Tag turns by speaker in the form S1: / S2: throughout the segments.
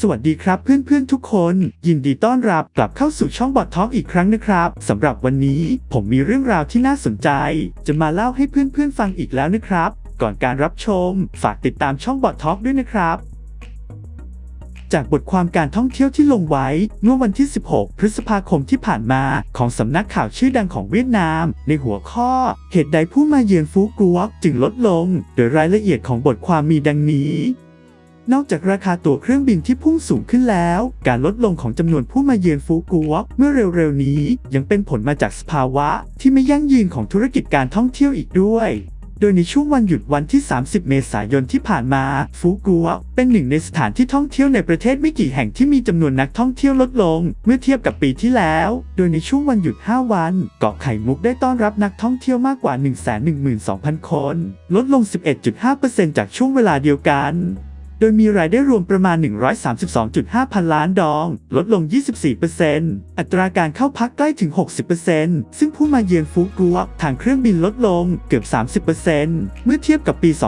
S1: สวัสดีครับเพื่อนๆทุกคน ยินดีต้อนรับกลับเข้าสู่ช่องบอดท็อกอีกครั้งนะครับสำหรับวันนี้ผมมีเรื่องราวที่น่าสนใจ จะมาเล่าให้เพื่อนๆฟังอีกแล้วนะครับ ก่อนการรับชม ฝากติดตามช่องบอดท็อกด้วยนะครับจากบทความการท่องเที่ยวที่ลงไว้เมื่อวันที่ 16 พฤษภาคมที่ผ่านมาของสำนักข่าวชื่อดังของเวียดนาม ในหัวข้อ เหตุใดผู้มาเยือนฟูกัวจึงลดลง โดยรายละเอียดของบทความมีดังนี้ นอกจากราคาตั๋วเครื่องบินที่พุ่งสูงขึ้นแล้ว การลดลงของจำนวนผู้มาเยือนฟูกัวเมื่อเร็วๆนี้ ยังเป็นผลมาจากสภาวะที่ไม่ยั่งยืนของธุรกิจการท่องเที่ยวอีกด้วยโดยในช่วงวันหยุดวันที่ 30 เมษายนที่ผ่านมา ฟูกัว เป็นหนึ่งในสถานที่ท่องเที่ยวในประเทศไม่กี่แห่งที่มีจำนวนนักท่องเที่ยวลดลง เมื่อเทียบกับปีที่แล้ว โดยในช่วงวันหยุด 5 วัน เกาะไข่มุกได้ต้อนรับนักท่องเที่ยวมากกว่า 112,000 คน ลดลง 11.5%จากช่วงเวลาเดียวกัน โดยมีรายได้รวมประมาณ 132.5 พันล้านดอง ลดลง 24%อัตราการเข้าพักใกล้ถึง 60%ซึ่งผู้มาเยือนฟูกัวทางเครื่องบินลดลงเกือบ 30%เมื่อเทียบกับปี 2565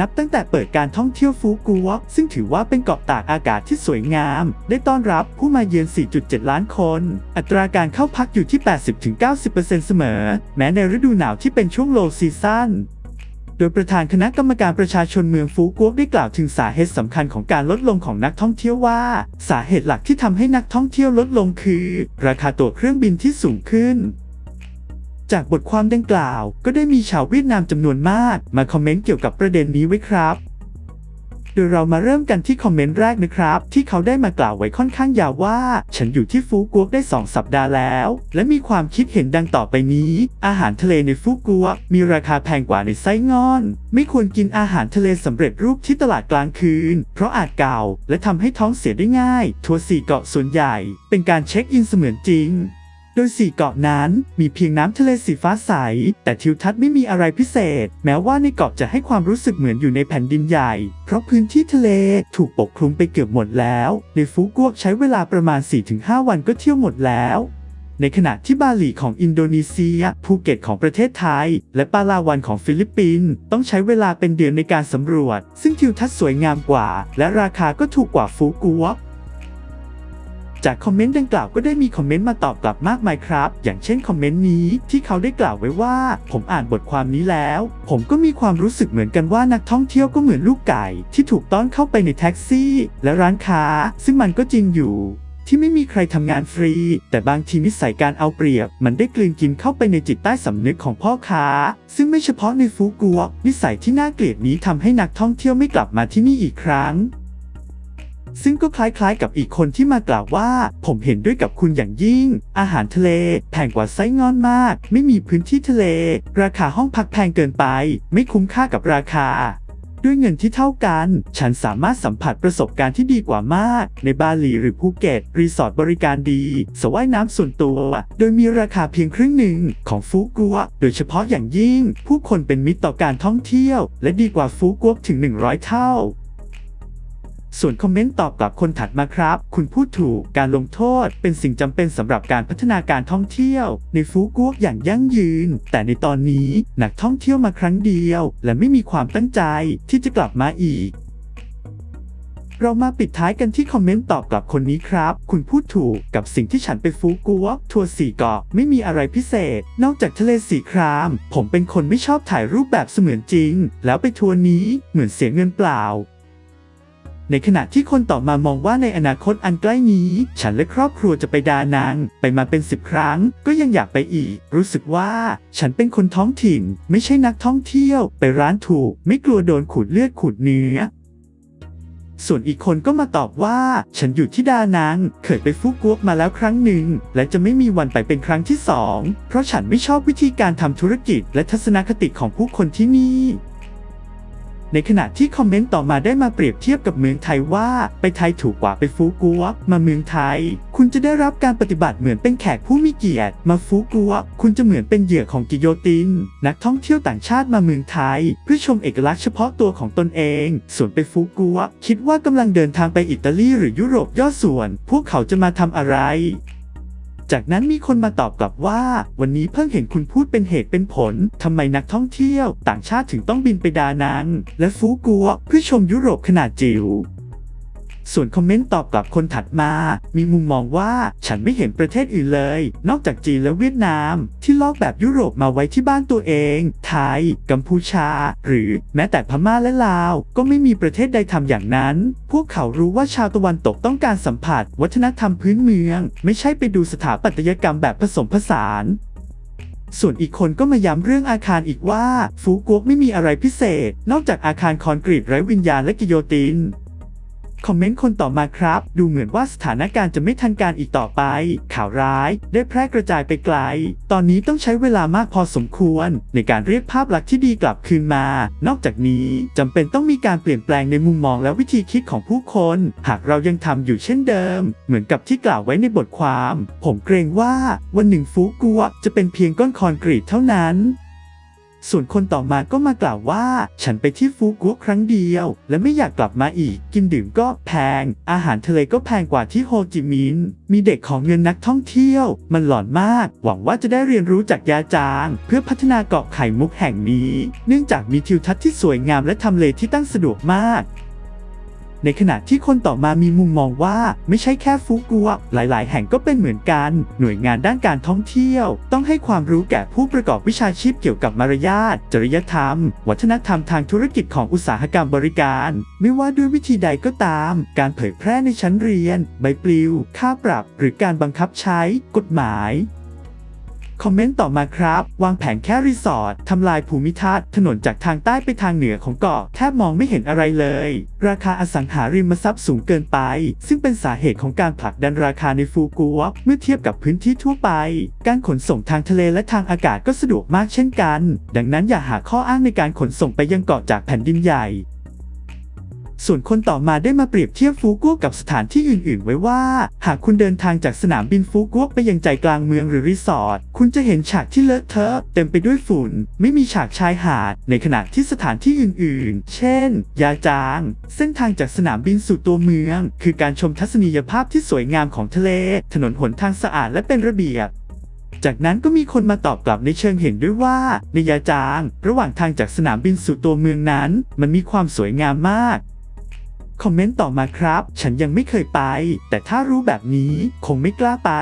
S1: นับตั้งแต่เปิดการท่องเที่ยวฟูกัวซึ่งถือว่าเป็นเกาะตากอากาศที่สวยงาม ได้ต้อนรับผู้มาเยือน 4.7 ล้านคน อัตราการเข้าพักอยู่ที่ 80-90%เสมอ แม้ในฤดูหนาวที่เป็นช่วงโลซีซั่น โดยประธานคณะกรรมการประชาชนเมืองฟูกวกได้กล่าวถึงสาเหตุสำคัญของการลดลงของนักท่องเที่ยวว่า สาเหตุหลักที่ทำให้นักท่องเที่ยวลดลงคือ ราคาตั๋วเครื่องบินที่สูงขึ้นจากบทความดังกล่าว ก็ได้มีชาวเวียดนามจำนวนมาก มาคอมเมนต์เกี่ยวกับประเด็นนี้ไว้ครับ ดยเรามาเริ่มกันที่คอมเมนต์แรกนะครับ ที่เขาได้มากล่าวไว้ค่อนข้างยาวว่า ฉันอยู่ที่ฟูกัวกได้ 2 สัปดาห์แล้ว และมีความคิดเห็นดังต่อไปนี้ อาหารทะเลในฟูกัวกมีราคาแพงกว่าในไส้งอน ไม่ควรกินอาหารทะเลสำเร็จรูปที่ตลาดกลางคืน เพราะอาจเก่า และทำให้ท้องเสียได้ง่าย ทัวร์สี่เกาะส่วนใหญ่ เป็นการเช็คอินเสมือนจริง ดยสี่เกาะนั้นมีเพียงน้ำทะเลสีฟ้าใส แต่ทิวทัศน์ไม่มีอะไรพิเศษ แม้ว่าในเกาะจะให้ความรู้สึกเหมือนอยู่ในแผ่นดินใหญ่ เพราะพื้นที่ทะเลถูกปกคลุมไปเกือบหมดแล้ว ในฟูกวกใช้เวลาประมาณ 4-5 วันก็เที่ยวหมดแล้วในขณะที่บาหลีของอินโดนีเซีย ภูเก็ตของประเทศไทย และปาลาวันของฟิลิปปินส์ต้องใช้เวลาเป็นเดือนในการสำรวจ ซึ่งทิวทัศน์สวยงามกว่า และราคาก็ถูกกว่าฟูกวก จากคอมเมนต์ดังกล่าวก็ได้มีคอมเมนต์มาตอบกลับมากมายครับ อย่างเช่นคอมเมนต์นี้ที่เขาได้กล่าวไว้ว่า ผมอ่านบทความนี้แล้ว ผมก็มีความรู้สึกเหมือนกันว่านักท่องเที่ยวก็เหมือนลูกไก่ ที่ถูกต้อนเข้าไปในแท็กซี่ และร้านค้า ซึ่งมันก็จริงอยู่ที่ไม่มีใครทำงานฟรี แต่บางทีนิสัยการเอาเปรียบ มันได้กลืนกินเข้าไปในจิตใต้สำนึกของพ่อค้า ซึ่งไม่เฉพาะในฟูกัว นิสัยที่น่าเกลียดนี้ทำให้นักท่องเที่ยวไม่กลับมาที่นี่อีกครั้ง ซึ่งก็คล้ายๆกับอีกคนที่มากล่าวว่า ผมเห็นด้วยกับคุณอย่างยิ่ง อาหารทะเลแพงกว่าไส้งอนมาก ไม่มีพื้นที่ทะเล ราคาห้องพักแพงเกินไป ไม่คุ้มค่ากับราคา ด้วยเงินที่เท่ากัน ฉันสามารถสัมผัสประสบการณ์ที่ดีกว่ามาก ในบาหลีหรือภูเก็ต รีสอร์ทบริการดีสระว่ายน้ำส่วนตัว โดยมีราคาเพียงครึ่งหนึ่งของฟูกัว โดยเฉพาะอย่างยิ่ง ผู้คนเป็นมิตรต่อการท่องเที่ยว และดีกว่าฟูกัวถึง 100 เท่า ส่วนคอมเมนต์ตอบกลับคนถัดมาครับ คุณพูดถูกการลงโทษเป็นสิ่งจำเป็นสำหรับการพัฒนาการท่องเที่ยว ในฟูกวกอย่างยั่งยืน แต่ในตอนนี้นักท่องเที่ยวมาครั้งเดียว และไม่มีความตั้งใจที่จะกลับมาอีกเรามาปิดท้ายกันที่คอมเมนต์ตอบกลับคนนี้ครับ คุณพูดถูกกับสิ่งที่ฉันไปฟูกัวทัวร์สี่เกาะไม่มีอะไรพิเศษ นอกจากทะเลสีคราม ผมเป็นคนไม่ชอบถ่ายรูปแบบเสมือนจริง แล้วไปทัวร์นี้เหมือนเสียเงินเปล่า ในขณะที่คนต่อมามองว่าในอนาคตอันใกล้นี้ ฉันและครอบครัวจะไปดานังไปมาเป็นสิบครั้ง ก็ยังอยากไปอีก รู้สึกว่า ฉันเป็นคนท้องถิ่น ไม่ใช่นักท่องเที่ยว ไปร้านถูก ไม่กลัวโดนขูดเลือดขูดเนื้อส่วนอีกคนก็มาตอบว่า ฉันอยู่ที่ดานัง เคยไปฟุกวกมาแล้วครั้งหนึ่ง และจะไม่มีวันไปเป็นครั้งที่สอง เพราะฉันไม่ชอบวิธีการทำธุรกิจและทัศนคติของผู้คนที่นี่ ในขณะที่คอมเมนต์ต่อมาได้มาเปรียบเทียบกับเมืองไทยว่า ไปไทยถูกกว่าไปฟูกัวมาเมืองไทย คุณจะได้รับการปฏิบัติเหมือนเป็นแขกผู้มีเกียรติ มาฟูกัวคุณจะเหมือนเป็นเหยื่อของกิโยติน นักท่องเที่ยวต่างชาติมาเมืองไทย เพื่อชมเอกลักษณ์เฉพาะตัวของตนเอง ส่วนไปฟูกัวคิดว่ากำลังเดินทางไปอิตาลีหรือยุโรปย่อส่วน พวกเขาจะมาทำอะไร จากนั้นมีคนมาตอบกลับว่า วันนี้เพิ่งเห็นคุณพูดเป็นเหตุเป็นผล ทำไมนักท่องเที่ยว ต่างชาติถึงต้องบินไปดานังและฟูกัวเพื่อชมยุโรปขนาดจิ๋ว ส่วนคอมเมนต์ตอบกลับคนถัดมา มีมุมมองว่าฉันไม่เห็นประเทศอื่นเลย นอกจากจีนและเวียดนาม ที่ลอกแบบยุโรปมาไว้ที่บ้านตัวเอง ไทย กัมพูชา หรือแม้แต่พม่าและลาว ก็ไม่มีประเทศใดทำอย่างนั้น พวกเขารู้ว่าชาวตะวันตกต้องการสัมผัส วัฒนธรรมพื้นเมือง ไม่ใช่ไปดูสถาปัตยกรรมแบบผสมผสานส่วนอีกคนก็มาย้ำเรื่องอาคารอีกว่า ฟูกวกไม่มีอะไรพิเศษ นอกจากอาคารคอนกรีตไร้วิญญาณและกิโยติน คอมเมนต์คนต่อมาครับ ดูเหมือนว่าสถานการณ์จะไม่ทันการอีกต่อไป ข่าวร้าย ได้แพร่กระจายไปไกล ตอนนี้ต้องใช้เวลามากพอสมควร ในการเรียกภาพลักษณ์ที่ดีกลับคืนมา นอกจากนี้จำเป็นต้องมีการเปลี่ยนแปลงในมุมมองและวิธีคิดของผู้คน หากเรายังทำอยู่เช่นเดิม เหมือนกับที่กล่าวไว้ในบทความ ผมเกรงว่าวันหนึ่งฟูกัวจะเป็นเพียงก้อนคอนกรีตเท่านั้น ส่วนคนต่อมาก็มากล่าวว่า ฉันไปที่ฟูกัวครั้งเดียว และไม่อยากกลับมาอีก กินดื่มก็แพง อาหารทะเลก็แพงกว่าที่โฮจิมินห์มีเด็กของเงินนักท่องเที่ยว มันหลอนมาก หวังว่าจะได้เรียนรู้จากยาจาง เพื่อพัฒนาเกาะไข่มุกแห่งนี้ เนื่องจากมีทิวทัศน์ที่สวยงามและทำเลที่ตั้งสะดวกมาก ในขณะที่คนต่อมามีมุมมองว่าไม่ใช่แค่ฟุกัว หลาย ๆ แห่งก็เป็นเหมือนกัน หน่วยงานด้านการท่องเที่ยว ต้องให้ความรู้แก่ผู้ประกอบวิชาชีพเกี่ยวกับมารยาท จริยธรรม วัฒนธรรมทางธุรกิจของอุตสาหกรรมบริการ ไม่ว่าด้วยวิธีใดก็ตาม การเผยแพร่ในชั้นเรียน ใบปลิว ค่าปรับ หรือการบังคับใช้ กฎหมาย คอมเมนต์ต่อมาครับ วางแผนแค่รีสอร์ททำลายภูมิทัศน์ถนนจากทางใต้ไปทางเหนือของเกาะแทบมองไม่เห็นอะไรเลย ราคาอสังหาริมทรัพย์สูงเกินไป ซึ่งเป็นสาเหตุของการผลักดันราคาในฟูกัวเมื่อเทียบกับพื้นที่ทั่วไป การขนส่งทางทะเลและทางอากาศก็สะดวกมากเช่นกัน ดังนั้นอย่าหาข้ออ้างในการขนส่งไปยังเกาะจากแผ่นดินใหญ่ ส่วนคนต่อมาได้มาเปรียบเทียบฟูกัวกับสถานที่อื่น ๆ ไว้ว่า หากคุณเดินทางจากสนามบินฟูกัวไปยังใจกลางเมืองหรือรีสอร์ทคุณจะเห็นฉากที่เลอะเทอะ เต็มไปด้วยฝุ่น ไม่มีฉากชายหาด ในขณะที่สถานที่อื่น ๆ เช่น ยาจาง เส้นทางจากสนามบินสู่ตัวเมือง คือการชมทัศนียภาพที่สวยงามของทะเล ถนนหนทางสะอาดและเป็นระเบียบจากนั้นก็มีคนมาตอบกลับในเชิงเห็นด้วยว่า ในยาจาง ระหว่างทางจากสนามบินสู่ตัวเมืองนั้น มันมีความสวยงามมาก คอมเมนต์ต่อมาครับ ฉันยังไม่เคยไป แต่ถ้ารู้แบบนี้คงไม่กล้าไป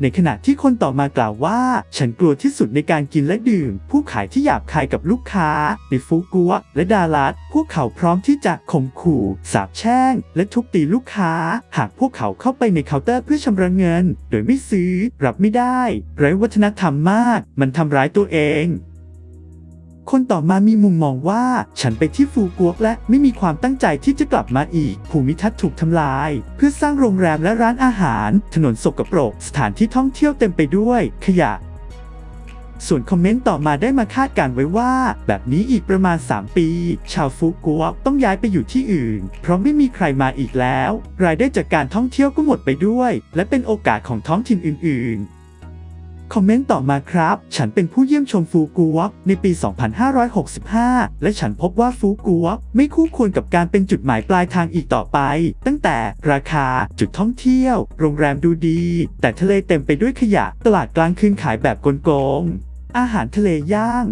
S1: ในขณะที่คนต่อมากล่าวว่า ฉันกลัวที่สุดในการกินและดื่ม ผู้ขายที่หยาบคายกับลูกค้า ในฟูกัว และดารัสพวกเขาพร้อมที่จะข่มขู่ สาบแช่ง และทุบตีลูกค้า หากพวกเขาเข้าไปในเคาน์เตอร์เพื่อชำระเงิน โดยไม่ซื้อ รับไม่ได้ ไร้วัฒนธรรมมาก มันทำร้ายตัวเอง คนต่อมามีมุมมองว่า ฉันไปที่ฟูกัวและไม่มีความตั้งใจที่จะกลับมาอีก ภูมิทัศน์ถูกทำลาย เพื่อสร้างโรงแรมและร้านอาหาร ถนนสกปรก สถานที่ท่องเที่ยวเต็มไปด้วย ขยะส่วนคอมเมนต์ต่อมาได้มาคาดการไว้ว่า แบบนี้อีกประมาณ 3 ปี ชาวฟูกัวต้องย้ายไปอยู่ที่อื่น เพราะไม่มีใครมาอีกแล้ว รายได้จากการท่องเที่ยวก็หมดไปด้วย และเป็นโอกาสของท้องถิ่นอื่น ๆ คอมเมนต์ต่อมาครับ ฉันเป็นผู้เยี่ยมชมฟูกัวในปี 2565 และฉันพบว่าฟูกัวไม่คู่ควรกับการเป็นจุดหมายปลายทางอีกต่อไป ตั้งแต่ราคา จุดท่องเที่ยว โรงแรมดูดี แต่ทะเลเต็มไปด้วยขยะ ตลาดกลางคืนขายแบบโกงอาหารทะเลย่าง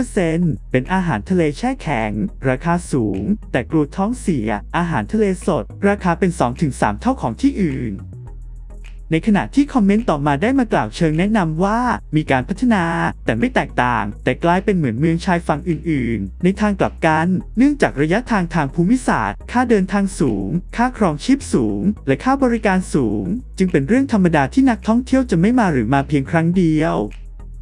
S1: 100%เป็นอาหารทะเลแช่แข็ง ราคาสูง แต่กลัวท้องเสีย อาหารทะเลสด ราคาเป็น 2-3 เท่าของที่อื่น ในขณะที่คอมเมนต์ต่อมาได้มากล่าวเชิงแนะนำว่า มีการพัฒนาแต่ไม่แตกต่าง แต่กลายเป็นเหมือนเมืองชายฝั่งอื่น ๆ ในทางกลับกัน เนื่องจากระยะทางทางภูมิศาสตร์ ค่าเดินทางสูง ค่าครองชีพสูง และค่าบริการสูง จึงเป็นเรื่องธรรมดาที่นักท่องเที่ยวจะไม่มาหรือมาเพียงครั้งเดียว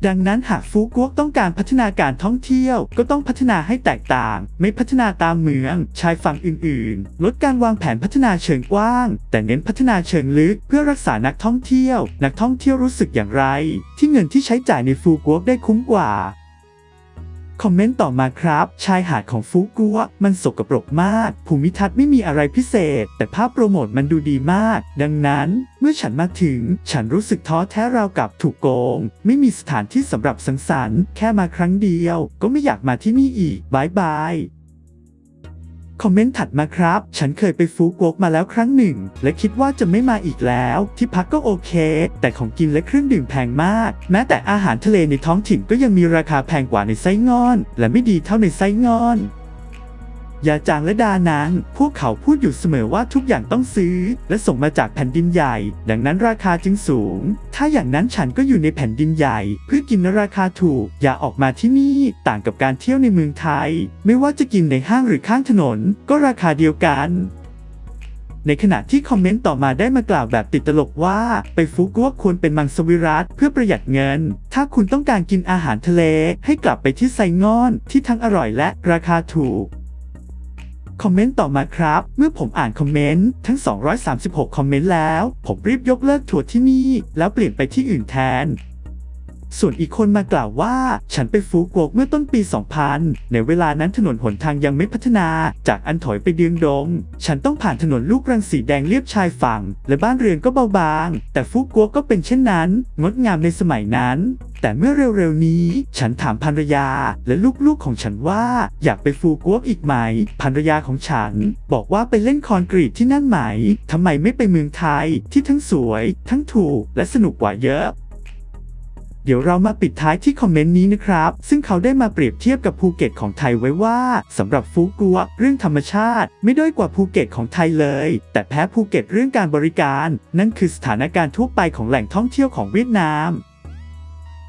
S1: ดังนั้นหากฟูกวกต้องการพัฒนาการท่องเที่ยว ก็ต้องพัฒนาให้แตกต่าง ไม่พัฒนาตามเมืองชายฝั่งอื่น ๆ ลดการวางแผนพัฒนาเชิงกว้าง แต่เน้นพัฒนาเชิงลึกเพื่อรักษานักท่องเที่ยว นักท่องเที่ยวรู้สึกอย่างไร ที่เงินที่ใช้จ่ายในฟูกวกได้คุ้มกว่า คอมเมนต์ต่อมาครับ ชายหาดของฟูกัวมันสกปรกมาก ภูมิทัศน์ไม่มีอะไรพิเศษ แต่ภาพโปรโมทมันดูดีมาก ดังนั้น เมื่อฉันมาถึง ฉันรู้สึกท้อแท้ราวกับถูกโกง ไม่มีสถานที่สำหรับสังสรรค์ แค่มาครั้งเดียว ก็ไม่อยากมาที่นี่อีกบายบาย คอมเมนต์ถัดมาครับ ฉันเคยไปฟูกวกมาแล้วครั้งหนึ่ง และคิดว่าจะไม่มาอีกแล้ว ที่พักก็โอเค แต่ของกินและเครื่องดื่มแพงมาก แม้แต่อาหารทะเลในท้องถิ่นก็ยังมีราคาแพงกว่าในไส้งอน และไม่ดีเท่าในไส้งอน ยาจางและดานังพวกเขาพูดอยู่เสมอว่าทุกอย่างต้องซื้อ และส่งมาจากแผ่นดินใหญ่ ดังนั้นราคาจึงสูง ถ้าอย่างนั้นฉันก็อยู่ในแผ่นดินใหญ่ เพื่อกินในราคาถูก อย่าออกมาที่นี่ ต่างกับการเที่ยวในเมืองไทย ไม่ว่าจะกินในห้างหรือข้างถนน ก็ราคาเดียวกันในขณะที่คอมเมนต์ต่อมาได้มากล่าวแบบติดตลกว่า ไปฟุกุโอกควรเป็นมังสวิรัตเพื่อประหยัดเงิน ถ้าคุณต้องการกินอาหารทะเล ให้กลับไปที่ไซงอนที่ทั้งอร่อยและราคาถูก คอมเมนต์ต่อมาครับ เมื่อผมอ่านคอมเมนต์ทั้ง 236 คอมเมนต์แล้ว ผมรีบยกเลิกทัวร์ที่นี่ แล้วเปลี่ยนไปที่อื่นแทน ส่วนอีกคนมากล่าวว่า ฉันไปฟูกวกเมื่อต้นปี 2000 ในเวลานั้นถนนหนทางยังไม่พัฒนา จากอันถอยไปเดืองดง ฉันต้องผ่านถนนลูกรังสีแดงเลียบชายฝั่ง และบ้านเรือนก็เบาบาง แต่ฟูกวกก็เป็นเช่นนั้น งดงามในสมัยนั้น แต่เมื่อเร็วๆนี้ ฉันถามภรรยาและลูกๆของฉันว่า อยากไปฟูกวกอีกไหมภรรยาของฉัน บอกว่าไปเล่นคอนกรีตที่นั่นไหมทำไมไม่ไปเมืองไทยที่ทั้งสวย ทั้งถูกและสนุกกว่าเยอะ เดี๋ยวเรามาปิดท้ายที่คอมเมนต์นี้นะครับ ซึ่งเขาได้มาเปรียบเทียบกับภูเก็ตของไทยไว้ว่าสำหรับฟูกัว เรื่องธรรมชาติ ไม่ด้อยกว่าภูเก็ตของไทยเลย แต่แพ้ภูเก็ตเรื่องการบริการ นั่นคือสถานการณ์ทั่วไปของแหล่งท่องเที่ยวของเวียดนาม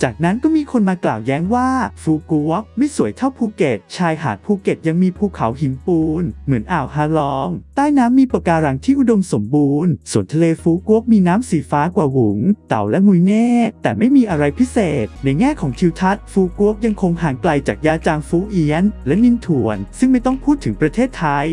S1: จากนั้นก็มีคนมากล่าวแย้งว่าฟูกัวไม่สวยเท่าภูเก็ต ชายหาดภูเก็ตยังมีภูเขาหินปูน เหมือนอ่าวฮาลอง ใต้น้ำมีปะการังที่อุดมสมบูรณ์ ส่วนทะเลฟูกัวมีน้ำสีฟ้ากว่าหุง เต่าและมุยเน่ แต่ไม่มีอะไรพิเศษ ในแง่ของทิวทัศน์ฟูกัวยังคงห่างไกลจากยาจางฟูเอียน และนินถวน ซึ่งไม่ต้องพูดถึงประเทศไทย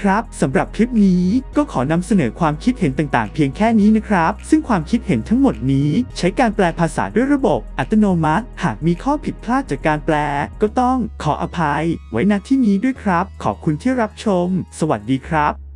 S1: ครับสำหรับคลิปนี้ก็ขอนำเสนอความคิดเห็นต่างๆ เพียงแค่นี้นะครับ ซึ่งความคิดเห็นทั้งหมดนี้ ใช้การแปลภาษาด้วยระบบอัตโนมัติ หากมีข้อผิดพลาดจากการแปล ก็ต้องขออภัย ไว้ณที่นี้ด้วยครับ ขอบคุณที่รับชม สวัสดีครับ